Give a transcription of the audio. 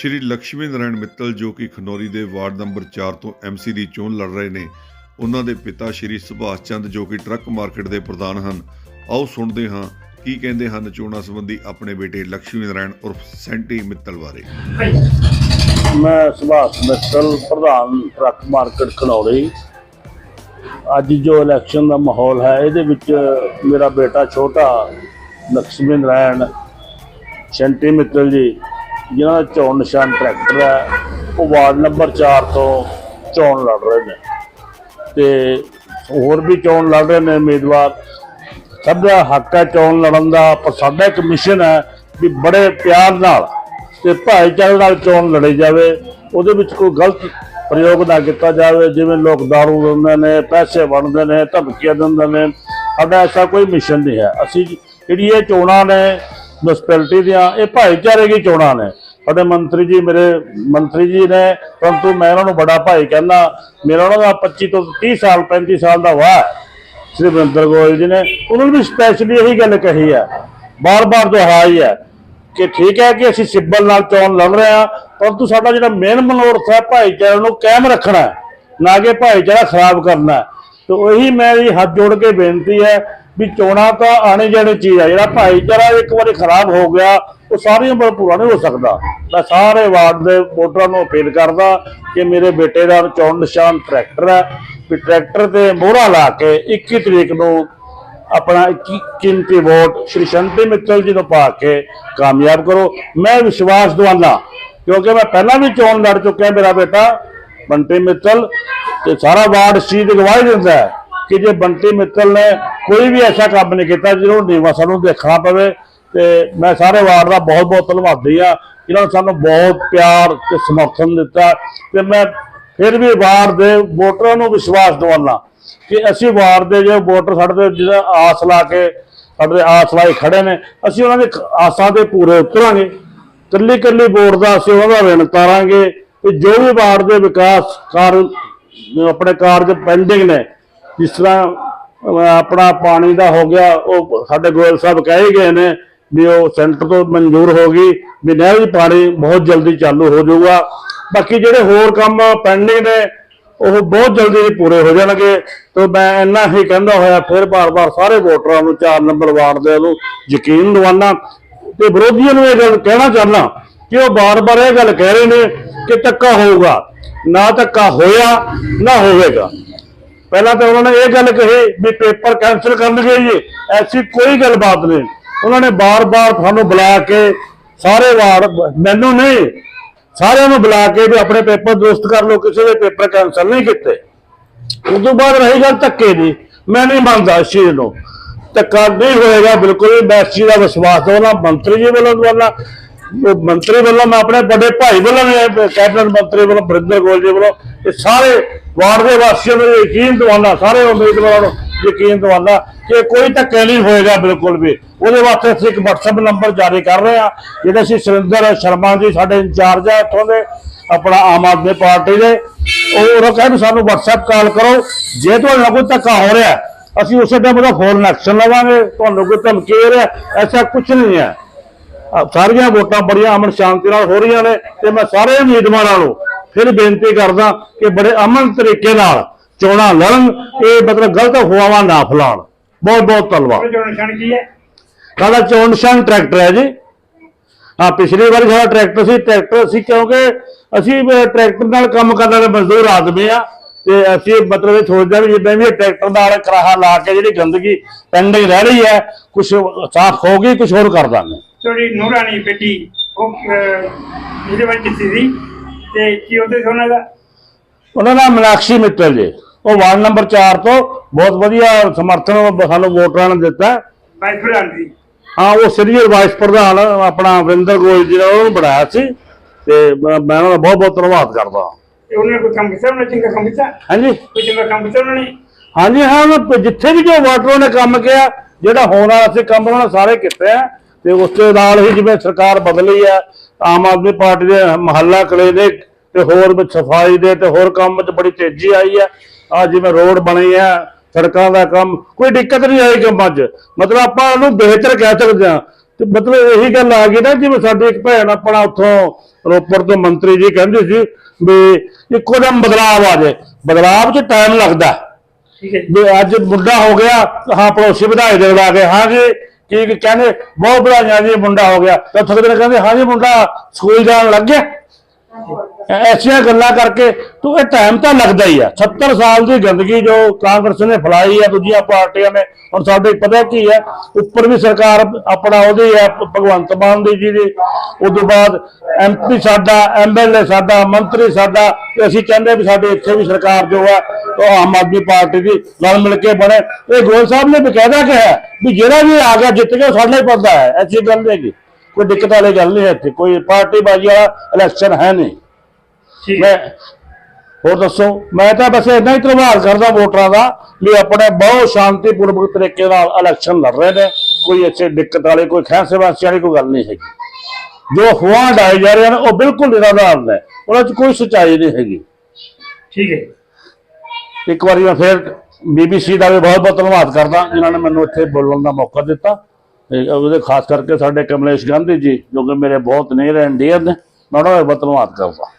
ਸ਼੍ਰੀ ਲక్ష్ਮੀ ਨਾਰਾਇਣ ਮਿੱਤਲ ਜੋ ਕਿ ਖਨੌਰੀ ਦੇ ਵਾਰਡ ਨੰਬਰ 4 ਤੋਂ ਐਮਸੀ ਦੀ ਚੋਣ ਲੜ ਰਹੇ ਨੇ, ਉਹਨਾਂ ਦੇ ਪਿਤਾ ਸ਼੍ਰੀ ਸੁਭਾਸ਼ ਚੰਦ ਜੋ ਕਿ ਟਰੱਕ ਮਾਰਕੀਟ ਦੇ ਪ੍ਰਧਾਨ ਹਨ। ਆਓ ਸੁਣਦੇ ਹਾਂ ਕੀ ਕਹਿੰਦੇ ਹਨ ਚੋਣਾਂ ਸੰਬੰਧੀ ਆਪਣੇ ਬੇਟੇ ਲక్ష్ਮੀ ਨਾਰਾਇਣ ਉਰਫ ਸੈਂਟੀ ਮਿੱਤਲ ਬਾਰੇ। ਮੈਂ ਸੁਭਾਸ਼ ਮਿੱਤਲ, ਪ੍ਰਧਾਨ ਟਰੱਕ ਮਾਰਕੀਟ ਖਨੌਰੀ। ਅੱਜ ਜੋ ਇਲੈਕਸ਼ਨ ਦਾ ਮਾਹੌਲ ਹੈ, ਇਹਦੇ ਵਿੱਚ ਮੇਰਾ ਬੇਟਾ ਛੋਟਾ ਲక్ష్ਮੀ ਨਾਰਾਇਣ ਸੈਂਟੀ ਮਿੱਤਲ ਜੀ ਜਿਨ੍ਹਾਂ ਦਾ ਚੋਣ ਨਿਸ਼ਾਨ ਟਰੈਕਟਰ ਹੈ, ਉਹ ਵਾਰਡ ਨੰਬਰ 4 ਤੋਂ ਚੋਣ ਲੜ ਰਹੇ ਨੇ। ਤੇ ਹੋਰ ਵੀ ਚੋਣ ਲੜ ਰਹੇ ਨੇ ਉਮੀਦਵਾਰ। ਸਭ ਦਾ ਹੱਕ ਹੈ ਚੋਣ ਲੜਨ ਦਾ, ਪਰ ਸਾਡਾ ਇੱਕ ਮਿਸ਼ਨ ਹੈ ਵੀ ਬੜੇ ਪਿਆਰ ਨਾਲ ਤੇ ਭਾਈਚਾਰੇ ਨਾਲ ਚੋਣ ਲੜੀ ਜਾਵੇ। ਉਹਦੇ ਵਿੱਚ ਕੋਈ ਗਲਤ ਪ੍ਰਯੋਗ ਨਾ ਕੀਤਾ ਜਾਵੇ, ਜਿਵੇਂ ਲੋਕ ਦਾਰੂ ਦਿੰਦੇ ਨੇ, ਪੈਸੇ ਵੰਡਦੇ ਨੇ, ਧਮਕੀਆਂ ਦਿੰਦੇ ਨੇ। ਸਾਡਾ ਐਸਾ ਕੋਈ ਮਿਸ਼ਨ ਨਹੀਂ ਹੈ। ਅਸੀਂ ਜਿਹੜੀ ਇਹ ਚੋਣਾਂ ਨੇ ਮਿਊਨਿਸਪੈਲਿਟੀ ਦੀਆਂ, ਇਹ ਭਾਈਚਾਰੇ ਦੀ ਚੋਣਾਂ ਨੇ। ਸਾਡੇ ਮੰਤਰੀ ਜੀ, ਮੇਰੇ ਮੰਤਰੀ ਜੀ ਨੇ, ਪਰੰਤੂ ਮੈਂ ਉਹਨਾਂ ਨੂੰ ਬੜਾ ਭਾਈ ਕਹਿੰਦਾ, ਮੇਰਾ ਉਹਨਾਂ ਦਾ 25 ਤੋਂ 30 ਸਾਲ 35 ਸਾਲ ਦਾ ਵਾਹ ਸ਼੍ਰੀ ਵਰਿੰਦਰ ਗੋਇਲ ਜੀ ਨੇ, ਉਹਨਾਂ ਨੂੰ ਵੀ ਸਪੈਸ਼ਲੀ ਇਹੀ ਗੱਲ ਕਹੀ ਹੈ। ਬਾਰ-ਬਾਰ ਦੁਹਾਈ ਹੈ ਕਿ ਠੀਕ ਹੈ ਕਿ ਅਸੀਂ ਸਿੱਬਲ ਨਾਲ ਚੋਣ ਲੜ ਰਹੇ ਹਾਂ, ਪਰੰਤੂ ਸਾਡਾ ਜਿਹੜਾ ਮੇਨ ਮਨੋਰਥ ਹੈ, ਭਾਈਚਾਰੇ ਨੂੰ ਕਾਇਮ ਰੱਖਣਾ ਨਾ ਕਿ ਭਾਈਚਾਰਾ ਖਰਾਬ ਕਰਨਾ ਹੈ। ਤੇ ਉਹੀ ਮੇਰੀ ਹੱਥ ਜੋੜ ਕੇ ਬੇਨਤੀ ਹੈ ਵੀ ਚੋਣਾਂ ਤਾਂ ਆਣੇ ਜਾਣੇ ਚੀਜ਼ ਹੈ ਜਿਹੜਾ ਭਾਈਚਾਰਾ ਇੱਕ ਵਾਰੀ ਖਰਾਬ ਹੋ ਗਿਆ, ਉਹ ਸਾਰੀ ਉਮਰ ਪੂਰਾ ਨਹੀਂ ਹੋ ਸਕਦਾ। ਮੈਂ ਸਾਰੇ ਵਾਰਡ ਦੇ ਵੋਟਰਾਂ ਨੂੰ ਅਪੀਲ ਕਰਦਾ ਕਿ ਮੇਰੇ ਬੇਟੇ ਦਾ ਚੋਣ ਨਿਸ਼ਾਨ ਟਰੈਕਟਰ ਹੈ, ਵੀ ਟਰੈਕਟਰ ਤੇ ਮੋਹਰਾ ਲਾ ਕੇ 21 ਤਰੀਕ ਨੂੰ ਆਪਣਾ ਕੀ- ਕੀਮਤੀ ਵੋਟ ਸ਼੍ਰੀ ਸ਼ੰਤੀ ਮਿੱਤਲ ਜੀ ਨੂੰ ਪਾ ਕੇ ਕਾਮਯਾਬ ਕਰੋ। ਮੈਂ ਵਿਸ਼ਵਾਸ ਦਵਾਨਾ ਕਿਉਂਕਿ ਮੈਂ ਪਹਿਲਾਂ ਵੀ ਚੋਣ ਲੜ ਚੁੱਕਿਆ ਮੇਰਾ ਬੇਟਾ, ਬੰਟੀ ਮਿੱਤਲ, ਤੇ ਸਾਰਾ ਵਾਰਡ ਇਸ ਚੀਜ਼ ਗਵਾਹੀ ਦਿੰਦਾ ਹੈ। ਕਿ ਜੇ ਬੰਟੀ ਮਿੱਤਲ ਨੇ ਕੋਈ ਵੀ ਐਸਾ ਕੰਮ ਨਹੀਂ ਕੀਤਾ ਜਿਹਨੂੰ ਨੀਵਾ ਸਾਨੂੰ ਦੇਖਣਾ ਪਵੇ, ਤੇ ਮੈਂ ਸਾਰੇ ਵਾਰਡ ਦਾ ਬਹੁਤ ਬਹੁਤ ਧੰਨਵਾਦੀ ਆ ਜਿਨ੍ਹਾਂ ਨੇ ਸਾਨੂੰ ਬਹੁਤ ਪਿਆਰ ਤੇ ਸਮਰਥਨ ਦਿੱਤਾ ਤੇ ਮੈਂ ਫਿਰ ਵੀ ਵਾਰਡ ਦੇ ਵੋਟਰਾਂ ਨੂੰ ਵਿਸ਼ਵਾਸ ਦਵਾਨਾ ਕਿ ਅਸੀਂ ਵਾਰਡ ਦੇ ਜੋ ਵੋਟਰ ਸਾਡੇ ਤੇ ਜਿਹੜਾ ਆਸ ਲਾ ਕੇ ਸਾਡੇ ਆਸ ਲਾਈ ਖੜੇ ਨੇ, ਅਸੀਂ ਉਹਨਾਂ ਦੇ ਆਸਾਂ ਤੇ ਪੂਰੇ ਉਤਰਾਂਗੇ। ਕੱਲੀ ਕੱਲੀ ਵੋਟ ਦਾ ਅਸੀਂ ਉਹਨਾਂ ਦਾ ਰਿਣ ਤਾਰਾਂਗੇ ਤੇ ਜੋ ਵੀ ਵਾਰਡ ਦੇ ਵਿਕਾਸ ਕਾਰ, ਆਪਣੇ ਕਾਰਜ ਪੈਂਡਿੰਗ ਨੇ ਜਿਸ ਤਰ੍ਹਾਂ ਆਪਣਾ ਪਾਣੀ ਦਾ ਹੋ ਗਿਆ, ਉਹ ਸਾਡੇ ਗੋਇਲ ਸਾਹਿਬ ਕਹੇ ਗਏ ਨੇ ਵੀ ਉਹ ਸੈਂਟਰ ਤੋਂ ਮਨਜ਼ੂਰ ਹੋ ਗਈ, ਵੀ ਨਹਿਰ ਦੀ ਪਾਣੀ ਬਹੁਤ ਜਲਦੀ ਚਾਲੂ ਹੋ ਜਾਊਗਾ। ਬਾਕੀ ਜਿਹੜੇ ਹੋਰ ਕੰਮ ਪੈਂਡਿੰਗ ਨੇ, ਉਹ ਬਹੁਤ ਜਲਦੀ ਪੂਰੇ ਹੋ ਜਾਣਗੇ। ਤੇ ਮੈਂ ਇੰਨਾ ਹੀ ਕਹਿੰਦਾ ਹੋਇਆ, ਫਿਰ ਬਾਰ-ਬਾਰ ਸਾਰੇ ਵੋਟਰਾਂ ਨੂੰ 4 ਨੰਬਰ ਵਾਰਡ ਦੇ ਨੂੰ ਯਕੀਨ ਦਿਵਾਨਾ। ਤੇ ਵਿਰੋਧੀਆਂ ਨੂੰ ਇਹ ਗੱਲ ਕਹਿਣਾ ਚਾਹੁੰਦਾ ਕਿ ਉਹ ਬਾਰ-ਬਾਰ ਇਹ ਗੱਲ ਕਹਿ ਰਹੇ ਨੇ ਕਿ ਧੱਕਾ ਹੋਊਗਾ, ਨਾ ਧੱਕਾ ਹੋਇਆ, ਨਾ ਹੋਵੇਗਾ। ਪਹਿਲਾਂ ਤਾਂ ਉਹਨਾਂ ਨੇ ਇਹ ਗੱਲ ਕਹੀ ਵੀ ਪੇਪਰ ਕੈਨਸਲ ਕਰਨਗੇ ਜੀ, ਐਸੀ ਕੋਈ ਗੱਲਬਾਤ ਨਹੀਂ। ਉਹਨਾਂ ਨੇ ਬਾਰ-ਬਾਰ ਤੁਹਾਨੂੰ ਬੁਲਾ ਕੇ ਸਾਰੇ ਵਾਰ ਮੈਨੂੰ ਨਹੀਂ, ਸਾਰਿਆਂ ਨੂੰ ਬੁਲਾ ਕੇ ਵੀ ਆਪਣੇ ਪੇਪਰ ਦੁਰਸਤ ਕਰ ਲਓ, ਕਿਸੇ ਦੇ ਪੇਪਰ ਕੈਨਸਲ ਨਹੀਂ ਕੀਤੇ। ਉਸ ਤੋਂ ਬਾਅਦ ਰਹੀ ਗੱਲ ਧੱਕੇ ਦੀ, ਮੈਂ ਨਹੀਂ ਮੰਨਦਾ ਇਸ ਚੀਜ਼ ਨੂੰ। ਧੱਕਾ ਨਹੀਂ ਹੋਏਗਾ, ਬਿਲਕੁਲ ਵੀ, ਮੈਂ ਇਸ ਚੀਜ਼ ਦਾ ਵਿਸ਼ਵਾਸ ਦਵਾਂ ਮੰਤਰੀ ਜੀ ਵੱਲੋਂ ਦਵਾਂ ਮੰਤਰੀ ਵੱਲੋਂ ਮੈਂ ਆਪਣੇ ਵੱਡੇ ਭਾਈ ਵੱਲੋਂ ਵੀ, ਕੈਬਨਿਟ ਮੰਤਰੀ ਵੱਲੋਂ ਬਰਿੰਦਰ ਗੋਲ ਜੀ ਵੱਲੋਂ ਇਹ ਸਾਰੇ ਵਾਰਡ ਦੇ ਵਾਸੀਆਂ ਨੂੰ ਯਕੀਨ ਦਿਵਾਉਣਾ ਸਾਰੇ ਉਮੀਦਵਾਰਾਂ ਨੂੰ ਯਕੀਨ ਦਿਵਾਉਣਾ ਕਿ ਕੋਈ ਧੱਕੇ ਨਹੀਂ ਹੋਏਗਾ ਬਿਲਕੁਲ ਵੀ। ਉਹਦੇ ਵਾਸਤੇ ਅਸੀਂ ਇੱਕ WhatsApp ਨੰਬਰ ਜਾਰੀ ਕਰ ਰਹੇ ਹਾਂ, ਜਿਹੜਾ ਅਸੀਂ ਸੁਰਿੰਦਰ ਸ਼ਰਮਾ ਜੀ ਸਾਡੇ ਇੰਚਾਰਜ ਹੈ ਇੱਥੋਂ ਦੇ, ਆਪਣਾ ਆਮ ਆਦਮੀ ਪਾਰਟੀ ਦੇ। ਉਹ ਉਹ ਕਹਿੰਦੇ ਸਾਨੂੰ WhatsApp ਕਾਲ ਕਰੋ, ਜੇ ਤੁਹਾਡੇ ਨਾਲ ਕੋਈ ਧੱਕਾ ਹੋ ਰਿਹਾ, ਅਸੀਂ ਉਸੇ ਟਾਈਮ ਉਹਦਾ ਫੋਨ ਐਕਸ਼ਨ ਲਵਾਂਗੇ। ਤੁਹਾਨੂੰ ਕੋਈ ਧਮਕੀ ਦੇ ਰਿਹਾ, ਐਸਾ ਕੁਝ ਨਹੀਂ ਹੈ। ਸਾਰੀਆਂ ਵੋਟਾਂ ਬੜੀਆਂ ਅਮਨ ਸ਼ਾਂਤੀ ਨਾਲ ਹੋ ਰਹੀਆਂ ਨੇ ਤੇ ਮੈਂ ਸਾਰੇ ਉਮੀਦਵਾਰਾਂ ਨੂੰ ਫਿਰ ਬੇਨਤੀ ਕਰਦਾ ਕਿ ਬੜੇ ਅਮਨ ਤਰੀਕੇ ਨਾਲ ਚੋਣਾਂ ਲੜਨ ਇਹ ਮਤਲਬ ਗਲਤ ਅਫਵਾਹਾਂ ਨਾ ਫੈਲਾਉਣ। ਬਹੁਤ ਬਹੁਤ ਧੰਨਵਾਦ। ਜੋ ਨਿਸ਼ਾਨ ਕੀ ਹੈ? ਸਾਡਾ ਚੋਣ ਨਿਸ਼ਾਨ ਟਰੈਕਟਰ ਹੈ ਜੀ। ਹਾਂ ਪਿਛਲੀ ਵਾਰੀ ਸਾਡਾ ਟਰੈਕਟਰ ਸੀ ਟਰੈਕਟਰ ਸੀ ਕਿਉਂਕਿ ਅਸੀਂ ਟਰੈਕਟਰ ਨਾਲ ਕੰਮ ਕਰਨ ਵਾਲੇ ਮਜ਼ਦੂਰ ਆਦਮੀ ਆ ਤੇ ਅਸੀਂ ਮਤਲਬ ਇਹ ਸੋਚਦੇ ਵੀ ਜਿੱਦਾਂ ਵੀ ਇਹ ਟਰੈਕਟਰ ਨਾਲ ਕਰਾਹਾ ਲਾ ਕੇ ਜਿਹੜੀ ਗੰਦਗੀ ਪੈਂਡਿੰਗ ਰਹਿ ਰਹੀ ਹੈ ਕੁਝ ਸਾਫ਼ ਹੋ ਗਈ ਕੁਝ ਹੋਰ ਕਰ ਦਾਂਗੇ। ਤੁਹਾਡੀ ਨੂਰਾਨੀ ਬੇਟੀ ਉਹ ਇਹਦੇ ਵਿੱਚ ਸੀ ਤੇ ਕੀ ਉਹਦੇ ਸੋਨਾ ਦਾ? ਉਹਨਾਂ ਦਾ ਮਨਾਕਸ਼ੀ ਮਿੱਤਲ ਜੀ। ਉਹ ਵਾਰਡ ਨੰਬਰ 4 ਤੋਂ ਬਹੁਤ ਵਧੀਆ ਸਮਰਥਨ ਸਾਨੂੰ ਵੋਟਰਾਂ ਨੇ ਦਿੱਤਾ। ਵਾਈਸ ਪ੍ਰਧਾਨ ਸੀ ਹਾਂ ਉਹ ਸੀਨੀਅਰ ਵਾਈਸ ਪ੍ਰਧਾਨ ਆਪਣਾ ਵਿੰਦਰ ਗੋਇਲ ਜੀ ਨੇ ਉਹਨੂੰ ਬਣਾਇਆ ਸੀ। ਤੇ ਮੈਂ ਮੈਂ ਉਹਨਾਂ ਦਾ ਬਹੁਤ ਬਹੁਤ ਧੰਨਵਾਦ ਕਰਦਾ। ਤੇ ਉਹਨੇ ਕੋਈ ਕੰਮ ਕੀਤਾ? ਉਹਨੇ ਚੰਗਾ ਕੰਮ ਕੀਤਾ? ਹਾਂਜੀ। ਕੋਈ ਚੰਗਾ ਕੰਮ ਕੀਤਾ ਉਹਨਾਂ ਨੇ? ਹਾਂਜੀ ਹਾਂ ਜਿੱਥੇ ਵੀ ਜੋ ਵਾਟਰੋ ਨੇ ਕੰਮ ਕਿਹਾ ਜਿਹੜਾ ਹੋਣ ਵਾਲਾ ਸੀ ਕੰਮ ਉਹਨਾਂ ਸਾਰੇ ਕੀਤੇ ਆ। ਤੇ ਉਸ ਦੇ ਨਾਲ ਹੀ ਜਿਵੇਂ ਸਰਕਾਰ ਬਦਲੀ ਆ ਆਮ ਆਦਮੀ ਪਾਰਟੀ ਦੇ ਮਹੱਲਾ ਕਲੀਨਿਕ ਤੇ ਹੋਰ ਵਿੱਚ ਸਫ਼ਾਈ ਦੇ ਤੇ ਹੋਰ ਕੰਮ ਵਿੱਚ ਬੜੀ ਤੇਜ਼ੀ ਆਈ ਆ ਆ ਜਿਵੇਂ ਰੋਡ ਬਣੇ ਆ ਸੜਕਾਂ ਦਾ ਕੰਮ ਕੋਈ ਦਿੱਕਤ ਨਹੀਂ ਆਈ ਕੰਮਾਂ 'ਚ। ਮਤਲਬ ਆਪਾਂ ਉਹਨੂੰ ਬਿਹਤਰ ਕਹਿ ਸਕਦੇ ਆ ਤੇ ਮਤਲਬ ਇਹੀ ਗੱਲ ਆ ਗਈ ਨਾ ਜਿਵੇਂ ਸਾਡੀ ਇੱਕ ਭੈਣ ਆਪਣਾ ਉੱਥੋਂ ਰੋਪੜ ਤੋਂ ਮੰਤਰੀ ਜੀ ਕਹਿੰਦੇ ਸੀ ਵੀ ਇੱਕੋ ਦਮ ਬਦਲਾਅ ਆ ਜਾਏ। ਬਦਲਾਅ 'ਚ ਟਾਈਮ ਲੱਗਦਾ। ਠੀਕ ਹੈ ਜੀ। ਵੀ ਅੱਜ ਮੁੰਡਾ ਹੋ ਗਿਆ ਹਾਂ ਪੜੋਸੀ ਵਧਾਈ ਦੇ ਲਾ ਕੇ ਹਾਂ ਜੀ ਕੀ ਕਹਿੰਦੇ, ਬਹੁਤ ਵਧਾਈਆਂ ਜੀ ਮੁੰਡਾ ਹੋ ਗਿਆ। ਤਾਂ ਥੋੜੇ ਦਿਨ ਕਹਿੰਦੇ ਹਾਂ ਜੀ ਮੁੰਡਾ, ਸਕੂਲ ਜਾਣ ਲੱਗ ਗਿਆ। ਐਸੀਆਂ ਗੱਲਾਂ ਕਰਕੇ ਤੂੰ ਇਹ ਟਾਈਮ ਤਾਂ ਲੱਗਦਾ ਹੀ ਆ। 70 ਸਾਲ ਦੀ ਗੰਦਗੀ ਜੋ ਕਾਂਗਰਸ ਨੇ ਫੈਲਾਈ ਆ, ਦੂਜੀਆਂ ਪਾਰਟੀਆਂ ਨੇ, ਹੁਣ ਸਾਡੇ ਪਤਾ ਕੀ ਹੈ ਉੱਪਰ ਵੀ ਸਰਕਾਰ ਆਪਣਾ ਉਹਦੀ ਹੈ ਭ- ਭਗਵੰਤ ਮਾਨ ਦੀ ਜੀ ਦੀ। ਉਸ ਬਾਅਦ ਐਮਪੀ ਸਾਡਾ ਐਮਐਲਏ ਸਾਡਾ, ਮੰਤਰੀ ਸਾਡਾ ਅਸੀਂ ਕਹਿੰਦੇ ਵੀ ਸਾਡੇ ਇੱਥੇ ਵੀ ਸਰਕਾਰ ਜੋ ਹੈ ਉਹ ਆਮ ਆਦਮੀ ਪਾਰਟੀ ਦੀ ਨਾਲ ਮਿਲ ਕੇ ਬਣੇ। ਇਹ ਗੋਲ ਸਾਹਿਬ ਨੇ ਬਕਾਇਦਾ ਕਿਹਾ ਵੀ ਜਿਹੜਾ ਵੀ ਆ ਗਿਆ, ਜਿੱਤ ਗਿਆ ਸਾਡਾ ਹੀ ਪਤਾ ਹੈ। ਐਸੀ ਗੱਲ ਨਹੀਂ ਕੋਈ ਦਿੱਕਤ ਵਾਲੀ ਗੱਲ ਨਹੀਂ ਹੈ ਇੱਥੇ ਕੋਈ ਪਾਰਟੀ ਬਾਜੀ ਵਾਲਾ ਇਲੈਕਸ਼ਨ ਹੈ ਨਹੀਂ। ਠੀਕ। ਮੈਂ ਹੋਰ ਦੱਸੋ ਮੈਂ ਤਾਂ ਬਸ ਇੰਨਾ ਹੀ ਧੰਨਵਾਦ ਕਰਦਾ ਵੋਟਰਾਂ ਦਾ ਵੀ ਆਪਣੇ ਬਹੁਤ ਸ਼ਾਂਤੀਪੂਰਵਕ ਤਰੀਕੇ ਨਾਲ ਇਲੈਕਸ਼ਨ ਲੜ ਰਹੇ ਨੇ। ਕੋਈ ਇੱਥੇ ਦਿੱਕਤ ਵਾਲੀ ਕੋਈ ਖੈਸੇ ਵਾਸੀ ਵਾਲੀ ਕੋਈ ਗੱਲ ਨਹੀਂ ਹੈਗੀ। ਜੋ ਅਫਵਾਹ ਡਾਏ ਜਾ ਰਹੇ ਹਨ ਉਹ ਬਿਲਕੁਲ ਨਿਰਾਧਾਰ ਨੇ। ਉਹਨਾਂ 'ਚ ਕੋਈ ਸੱਚਾਈ ਨਹੀਂ ਹੈਗੀ। ਠੀਕ ਹੈ। ਇੱਕ ਵਾਰੀ ਮੈਂ ਫਿਰ ਬੀਬੀਸੀ ਦਾ ਵੀ ਬਹੁਤ ਬਹੁਤ ਧੰਨਵਾਦ ਕਰਦਾ ਜਿਨ੍ਹਾਂ ਨੇ ਮੈਨੂੰ ਇੱਥੇ ਬੋਲਣ ਦਾ ਮੌਕਾ ਦਿੱਤਾ। ਉਹਦੇ ਖਾਸ ਕਰਕੇ ਸਾਡੇ ਕਮਲੇਸ਼ ਗਾਂਧੀ ਜੀ, ਜੋ ਕਿ ਮੇਰੇ ਬਹੁਤ ਨੇਰ ਐਂਡ ਡੀਅਰ ਨੇ, ਮੈਂ ਉਹਨਾਂ ਦਾ ਬਹੁਤ ਧੰਨਵਾਦ ਕਰਦਾ।